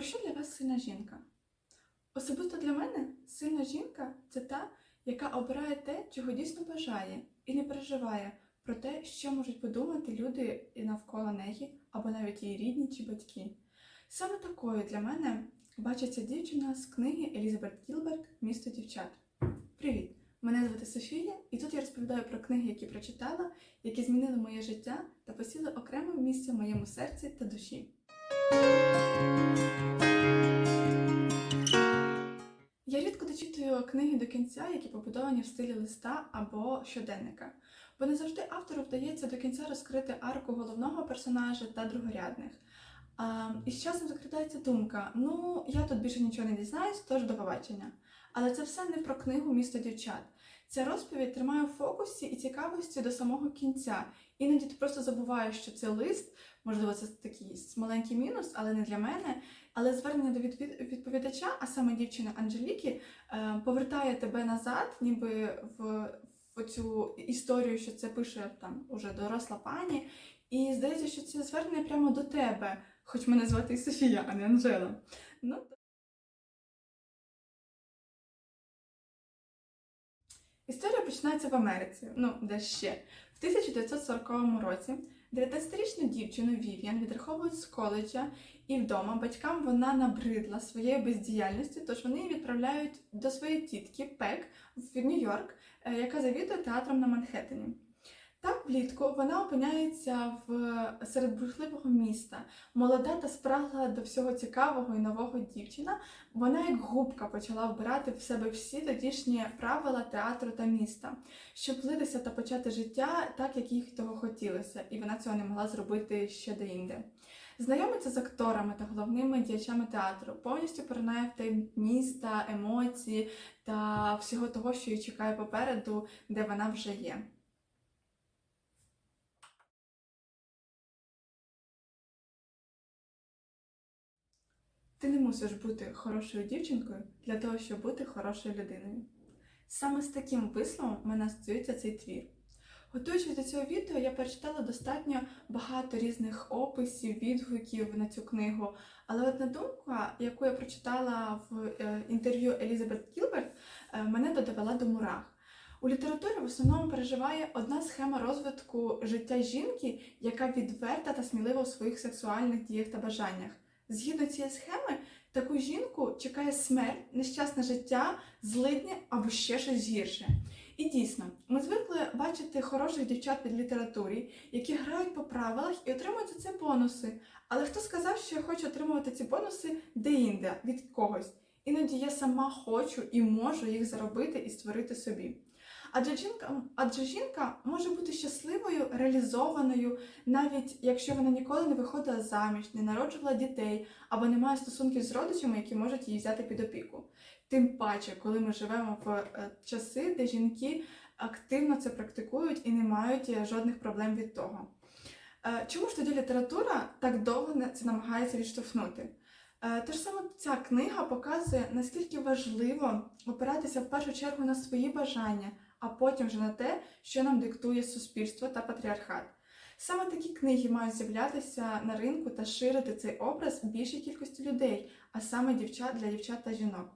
Про що для вас сильна жінка? Особисто для мене сильна жінка це та, яка обирає те, чого дійсно бажає, і не переживає про те, що можуть подумати люди навколо неї, або навіть її рідні чи батьки. Саме такою для мене бачиться дівчина з книги Елізабет Гілберг Місто дівчат. Привіт! Мене звати Софія, і тут я розповідаю про книги, які прочитала, які змінили моє життя та посіли окреме місце в моєму серці та душі. Я рідко дочитую книги до кінця, які побудовані в стилі листа або щоденника, бо не завжди автору вдається до кінця розкрити арку головного персонажа та другорядних. А, і з часом закрадається думка: ну, я тут більше нічого не дізнаюсь, тож до побачення. Але це все не про книгу Місто дівчат. Ця розповідь тримає в фокусі і цікавості до самого кінця. Іноді ти просто забуваєш, що це лист, можливо, це такий маленький мінус, але не для мене. Але звернення до відповідача, а саме дівчини Анжеліки, е, повертає тебе назад, ніби в, в цю історію, що це пише там уже доросла пані. І здається, що це звернення прямо до тебе, хоч мене звати Софія, а не Анжела. Ну, Історія починається в Америці, ну де ще. В 1940 році 19-річну дівчину Вів'ян відраховують з коледжа і вдома батькам вона набридла своєю бездіяльністю, тож вони її відправляють до своєї тітки Пек в Нью-Йорк, е, яка завідує театром на Манхеттені. Так влітку вона опиняється в серед бурхливого міста, молода та спрагла до всього цікавого і нового дівчина. Вона як губка почала вбирати в себе всі тодішні правила театру та міста, щоб влитися та почати життя так, як їй того хотілося, і вона цього не могла зробити ще деінде. Знайомиться з акторами та головними діячами театру, повністю поринає в те міста, емоції та всього того, що її чекає попереду, де вона вже є. Ти не мусиш бути хорошою дівчинкою для того, щоб бути хорошою людиною. Саме з таким висловом мене асоціюється цей твір. Готуючись до цього відео, я перечитала достатньо багато різних описів, відгуків на цю книгу. Але одна думка, яку я прочитала в е, інтерв'ю Елізабет Гілберт, е, мене додавала до мурах. У літературі в основному переживає одна схема розвитку життя жінки, яка відверта та смілива у своїх сексуальних діях та бажаннях. Згідно цієї схеми, таку жінку чекає смерть, нещасне життя, злидні або ще щось гірше. І дійсно, ми звикли бачити хороших дівчат під літературі, які грають по правилах і отримують за це бонуси. Але хто сказав, що я хочу отримувати ці бонуси де-інде, від когось? Іноді я сама хочу і можу їх заробити і створити собі. Адже жінка, адже жінка може бути щасливою, реалізованою, навіть якщо вона ніколи не виходила заміж, не народжувала дітей або не має стосунків з родичами, які можуть її взяти під опіку. Тим паче, коли ми живемо в е, часи, де жінки активно це практикують і не мають е, жодних проблем від того. Е, Чому ж тоді література так довго це намагається відштовхнути? Е, Те ж саме ця книга показує, наскільки важливо опиратися в першу чергу на свої бажання, а потім вже на те, що нам диктує суспільство та патріархат. Саме такі книги мають з'являтися на ринку та ширити цей образ більшій кількості людей, а саме дівчат для дівчат та жінок.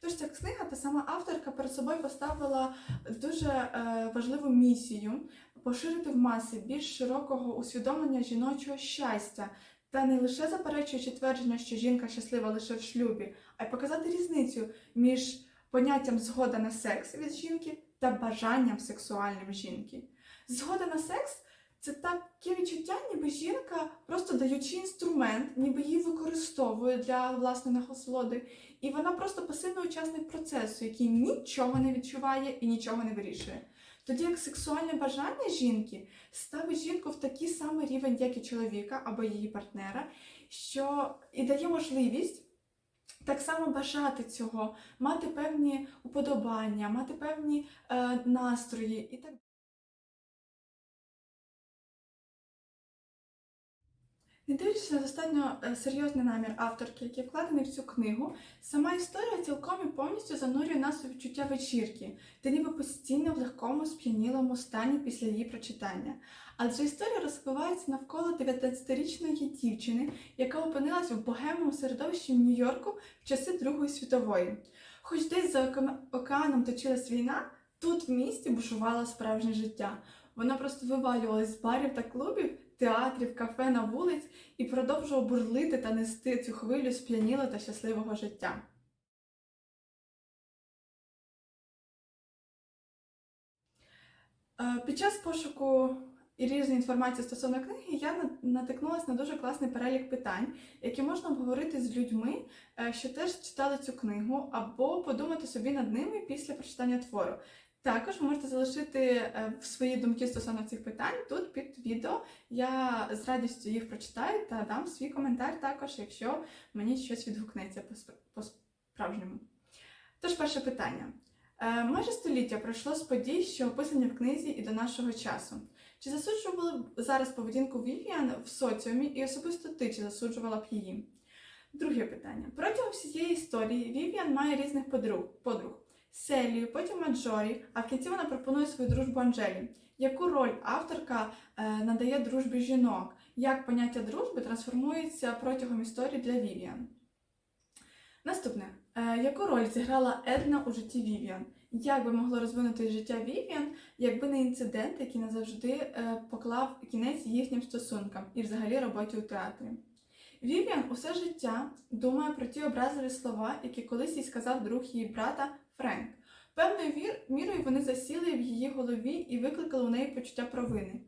Тож ця книга та сама авторка перед собою поставила дуже е, важливу місію поширити в маси більш широкого усвідомлення жіночого щастя та не лише заперечуючи твердження, що жінка щаслива лише в шлюбі, а й показати різницю між поняттям згода на секс від жінки та бажанням сексуальним жінки. Згода на секс це таке відчуття, ніби жінка, просто даючи інструмент, ніби її використовує для власної насолоди, і вона просто пасивний учасник процесу, який нічого не відчуває і нічого не вирішує. Тоді як сексуальне бажання жінки ставить жінку в такий самий рівень, як і чоловіка або її партнера, що і дає можливість так само бажати цього, мати певні уподобання, мати певні е, настрої і так Не дивлячись на достатньо е, серйозний намір авторки, який вкладений в цю книгу, сама історія цілком і повністю занурює нас у відчуття вечірки, ти ніби постійно в легкому сп'янілому стані після її прочитання. Адже історія розбивається навколо 19-річної дівчини, яка опинилась в богемному середовищі Нью-Йорку в часи Другої світової. Хоч десь за оке- океаном точилась війна, тут в місті бушувало справжнє життя. Воно просто вивалювалось з барів та клубів, театрів, кафе на вулиць і продовжував бурлити та нести цю хвилю сп'янілого та щасливого життя. Е, Під час пошуку і різної інформації стосовно книги я натикнулася на дуже класний перелік питань, які можна обговорити з людьми, е, що теж читали цю книгу, або подумати собі над ними після прочитання твору. Також можете залишити е, свої думки стосовно цих питань тут під відео. Я з радістю їх прочитаю та дам свій коментар також, якщо мені щось відгукнеться по-справжньому. Тож, перше питання. Е, Майже століття пройшло з подій, що описані в книзі і до нашого часу. Чи засуджували б зараз поведінку Вівіан в соціумі і особисто ти чи засуджувала б її? Друге питання. Протягом всієї історії Вівіан має різних подруг, подруг. Селію, потім Маджорі, а в кінці вона пропонує свою дружбу Анжелі. Яку роль авторка е, надає дружбі жінок? Як поняття дружби трансформується протягом історії для Вівіан? Наступне. Е, яку роль зіграла Една у житті Вівіан? Як би могло розвинути життя Вівіан, якби не інцидент, який назавжди е, поклав кінець їхнім стосункам і взагалі роботі у театрі? Вівіан усе життя думає про ті образливі слова, які колись їй сказав друг її брата Френк. Певною мірою вони засіли в її голові і викликали у неї почуття провини.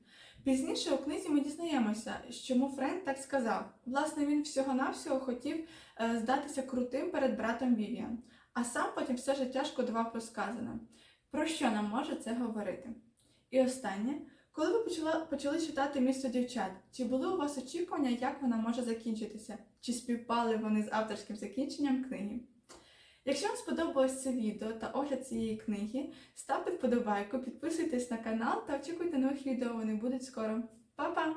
Пізніше у книзі ми дізнаємося, чому Френк так сказав. Власне, він всього-навсього хотів е, здатися крутим перед братом Вівіан, а сам потім все життя шкодував про сказане. Про що нам може це говорити? І останнє, коли ви почала, почали читати місто дівчат, чи були у вас очікування, як вона може закінчитися? Чи співпали вони з авторським закінченням книги? Якщо вам сподобалось це відео та огляд цієї книги, ставте вподобайку, підписуйтесь на канал та очікуйте нових відео, вони будуть скоро. Па-па!